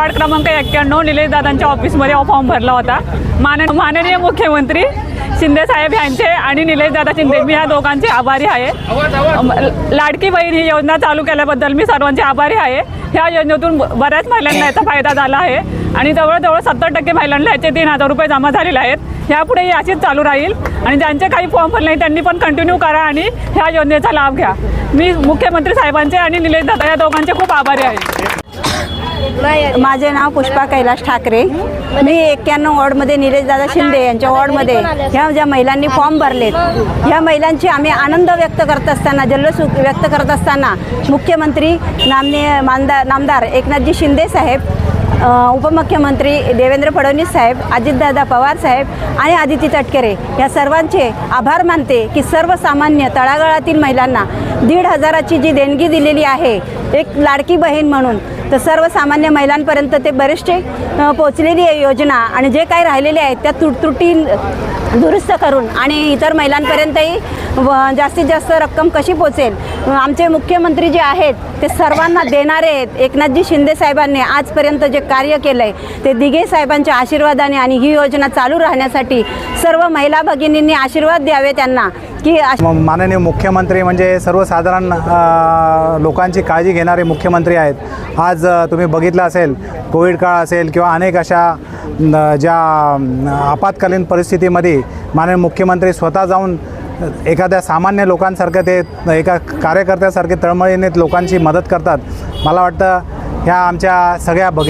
Ward क्रमांक एक्क्याण्णव निलेशदादांच्या ऑफिसमध्ये फॉर्म भरला होता. मान माननीय मुख्यमंत्री शिंदेसाहेब यांचे आणि निलेशदादा शिंदे मी या दोघांचे आभारी आहे. लाडकी बहीण ही योजना चालू केल्याबद्दल मी सर्वांचे आभारी आहे. ह्या योजनेतून बऱ्याच महिलांना याचा फायदा झाला आहे आणि जवळजवळ सत्तर टक्के महिलांना याचे तीन हजार रुपये जमा झालेले आहेत. ह्यापुढे ही अशीच चालू राहील आणि ज्यांचे काही फॉर्म भरले नाही त्यांनी पण कंटिन्यू करा आणि ह्या योजनेचा लाभ घ्या. मी मुख्यमंत्री साहेबांचे आणि निलेश दादा या दोघांचे खूप आभारी आहे. माझे नाव पुष्पा कैलास ठाकरे. मी एक्क्याण्णव वॉर्डमध्ये निलेशदादा शिंदे यांच्या वॉर्डमध्ये ह्या ज्या महिलांनी फॉर्म भरलेत ह्या महिलांची आम्ही आनंद व्यक्त करत असताना जल्लोष व्यक्त करत असताना मुख्यमंत्री नामने मानदार नामदार एकनाथजी शिंदे साहेब उपमुख्यमंत्री देवेंद्र फडणवीस साहेब अजितदादा पवार साहेब आणि आदिती तटकरे या सर्वांचे आभार मानते की सर्वसामान्य तळागाळातील महिलांना दीड हजाराची जी देणगी दिलेली आहे एक लाडकी बहीण म्हणून तर सर्वसामान्य महिलांपर्यंत ते बरेचसे पोचलेली आहे योजना आणि जे काही राहिलेले आहेत त्या तुटतुटी दुरुस्त करून आणि इतर महिलांपर्यंतही व- जास्तीत जास्त रक्कम कशी पोचेल आमचे मुख्यमंत्री जे आहेत ते सर्वांना देणारे आहेत. एकनाथजी शिंदे साहेबांनी आजपर्यंत जे कार्य केलं आहे ते दिघे साहेबांच्या आशीर्वादाने आणि ही योजना चालू राहण्यासाठी सर्व महिला भगिनींनी आशीर्वाद द्यावे त्यांना. की माननीय मुख्यमंत्री म्हणजे सर्वसाधारण लोकांची काळजी घेणारे मुख्यमंत्री आहेत. आज तुम्ही बघितलं असेल कोविड काळ असेल किंवा अनेक अशा ज्या आपत्कालीन परिस्थितीमध्ये माननीय मुख्यमंत्री स्वतः जाऊन एखाद्या सामान्य लोकांसारखं ते एका कार्यकर्त्यासारखे तळमळीने लोकांची मदत करतात. मला वाटतं ह्या आमच्या सगळ्या भगिनी